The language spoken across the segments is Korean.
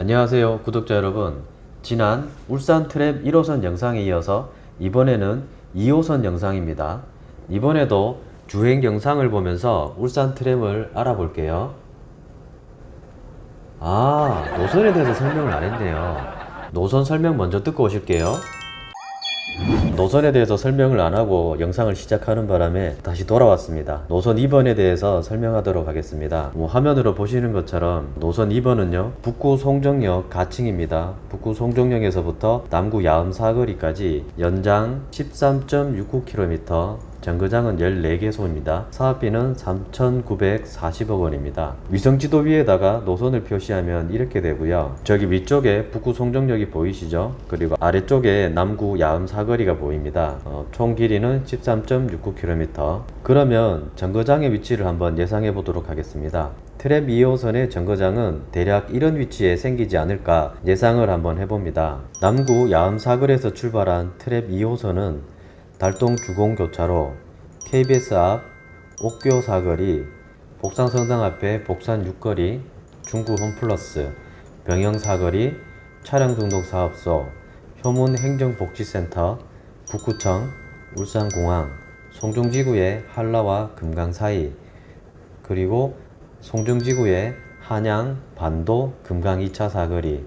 안녕하세요 구독자 여러분. 지난 울산 트랩 1호선 영상에 이어서 이번에는 2호선 영상입니다. 이번에도 주행 영상을 보면서 울산 트램을 알아볼게요. 아 노선에 대해서 설명을 안 했네요. 노선 설명 먼저 듣고 오실게요 노선에 대해서 설명을 안 하고 영상을 시작하는 바람에 다시 돌아왔습니다. 노선 2번에 대해서 설명하도록 하겠습니다. 뭐 화면으로 보시는 것처럼 노선 2번은요, 북구 송정역 가칭입니다. 북구 송정역에서부터 남구 야음 사거리까지 연장 13.69km, 정거장은 14개소입니다. 사업비는 3,940억 원입니다. 위성지도 위에다가 노선을 표시하면 이렇게 되고요. 저기 위쪽에 북구 송정역이 보이시죠? 그리고 아래쪽에 남구 야음 사거리가 보입니다. 어, 총 길이는 13.69km. 그러면 정거장의 위치를 한번 예상해 보도록 하겠습니다. 트랩 2호선의 정거장은 대략 이런 위치에 생기지 않을까 예상을 한번 해봅니다. 남구 야음 사거리에서 출발한 트랩 2호선은 달동 주공교차로, KBS 앞 옥교 사거리, 복산성당 앞에 복산 6거리, 중구 홈플러스, 병영 사거리, 차량 등록 사업소, 효문 행정복지센터, 북구청, 울산공항, 송정지구의 한라와 금강 사이, 그리고 송정지구의 한양, 반도, 금강 2차 사거리,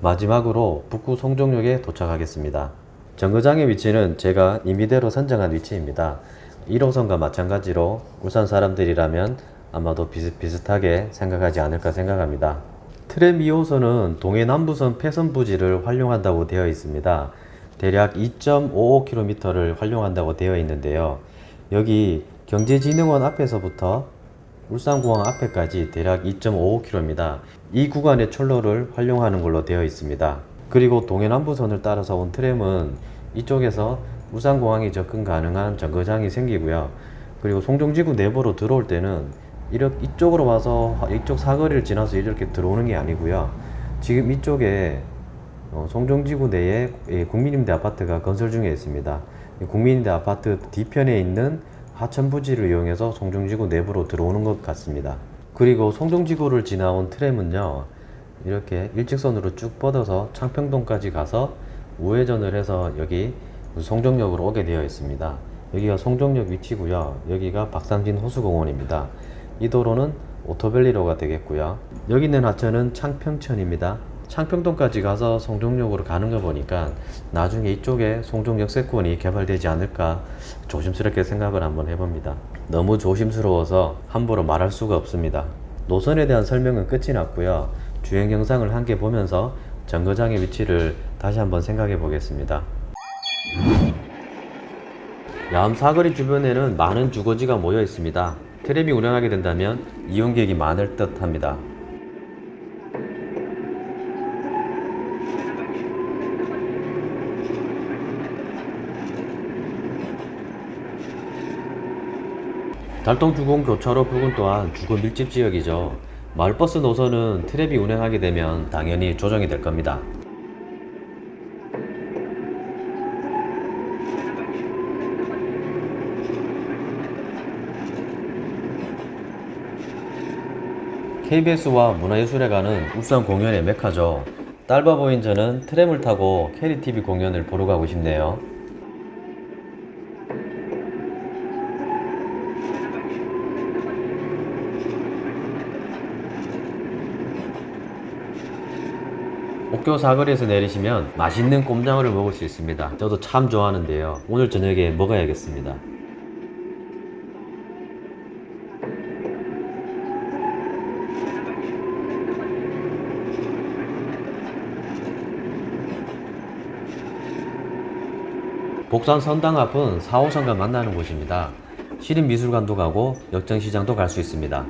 마지막으로 북구 송정역에 도착하겠습니다. 정거장의 위치는 제가 임의대로 선정한 위치입니다. 1호선과 마찬가지로 울산 사람들이라면 아마도 비슷비슷하게 생각하지 않을까 생각합니다. 트램 2호선은 동해 남부선 폐선 부지를 활용한다고 되어 있습니다. 대략 2.55km를 활용한다고 되어 있는데요. 여기 경제진흥원 앞에서부터 울산공항 앞에까지 대략 2.55km입니다. 이 구간의 철로를 활용하는 걸로 되어 있습니다. 그리고 동해남부선을 따라서 온 트램은 이쪽에서 울산공항에 접근 가능한 정거장이 생기고요. 그리고 송정지구 내부로 들어올 때는 이렇게 이쪽으로 와서 이쪽 사거리를 지나서 이렇게 들어오는 게 아니고요. 지금 이쪽에 어, 송정지구 내에 예, 국민임대 아파트가 건설 중에 있습니다. 이 국민임대 아파트 뒤편에 있는 하천 부지를 이용해서 송정지구 내부로 들어오는 것 같습니다. 그리고 송정지구를 지나온 트램은요, 이렇게 일직선으로 쭉 뻗어서 창평동까지 가서 우회전을 해서 여기 송정역으로 오게 되어 있습니다. 여기가 송정역 위치고요. 여기가 박삼진 호수공원입니다. 이 도로는 오토밸리로가 되겠고요. 여기 있는 하천은 창평천입니다. 창평동까지 가서 송정역으로 가는 거 보니까 나중에 이쪽에 송정역 세권이 개발되지 않을까 조심스럽게 생각을 한번 해봅니다. 너무 조심스러워서 함부로 말할 수가 없습니다. 노선에 대한 설명은 끝이 났고요. 주행 영상을 함께 보면서 정거장의 위치를 다시 한번 생각해 보겠습니다. 야암 사거리 주변에는 많은 주거지가 모여 있습니다. 트램이 운행하게 된다면 이용객이 많을 듯 합니다. 달동 주공 교차로 부근 또한 주거 밀집 지역이죠. 마을버스 노선은 트랩이 운행하게 되면 당연히 조정이 될 겁니다. KBS와 문화예술회관은 울산 공연의 메카죠. 딸바 보인 저는 트램을 타고 캐리TV 공연을 보러 가고 싶네요. 옥교 사거리에서 내리시면 맛있는 꼼장어를 먹을 수 있습니다. 저도 참 좋아하는데요. 오늘 저녁에 먹어야겠습니다. 복산 선당 앞은 4호선과 만나는 곳입니다. 시립미술관도 가고 역정시장도 갈 수 있습니다.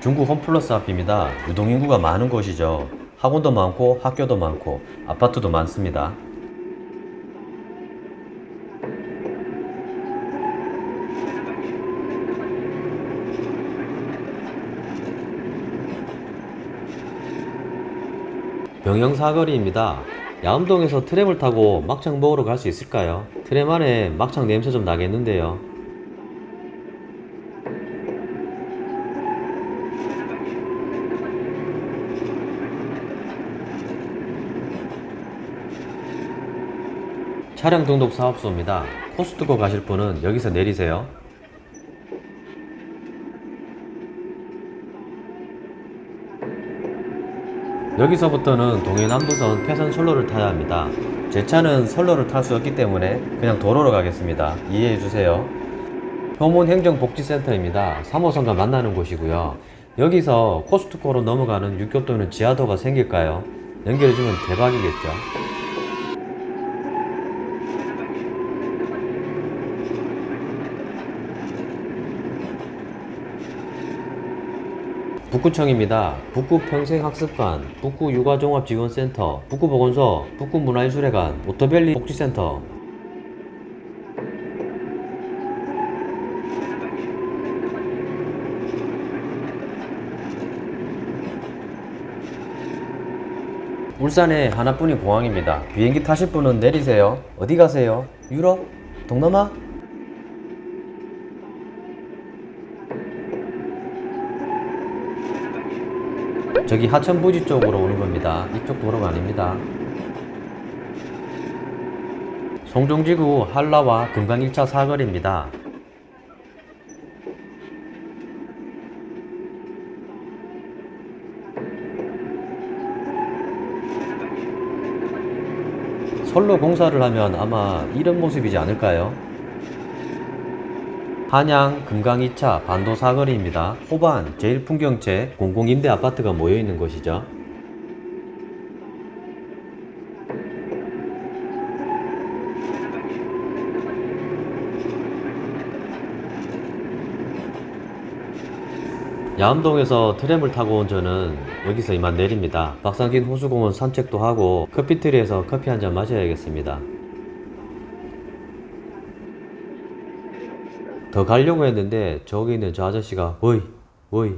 중국 홈플러스 앞입니다. 유동인구가 많은 곳이죠. 학원도 많고 학교도 많고 아파트도 많습니다. 병영 사거리입니다. 야암동에서 트램을 타고 막창 먹으러 갈 수 있을까요? 트램 안에 막창 냄새 좀 나겠는데요. 차량 등록 사업소입니다. 코스트코 가실 분은 여기서 내리세요. 여기서부터는 동해남부선 태선 선로를 타야 합니다. 제 차는 선로를 탈 수 없기 때문에 그냥 도로로 가겠습니다. 이해해 주세요. 효문 행정복지센터입니다. 3호선과 만나는 곳이고요. 여기서 코스트코로 넘어가는 육교 또는 지하도가 생길까요? 연결해주면 대박이겠죠. 북구청입니다. 북구 평생학습관, 북구 육아종합지원센터, 북구보건소, 북구문화예술회관, 오토밸리 복지센터. 울산에 하나뿐인 공항입니다. 비행기 타실 분은 내리세요. 어디 가세요? 유럽? 동남아? 저기 하천 부지 쪽으로 오는 겁니다. 이쪽 도로가 아닙니다. 송정지구 한라와 금강 1차 사거리입니다. 선로 공사를 하면 아마 이런 모습이지 않을까요? 한양 금강 2차 반도 사거리입니다. 호반 제1풍경채 공공임대 아파트가 모여 있는 곳이죠. 야암동에서 트램을 타고 온 저는 여기서 이만 내립니다. 박상진 호수공원 산책도 하고 커피트리에서 커피 한 잔 마셔야겠습니다. 더 가려고 했는데 저기 있는 저 아저씨가 어이 어이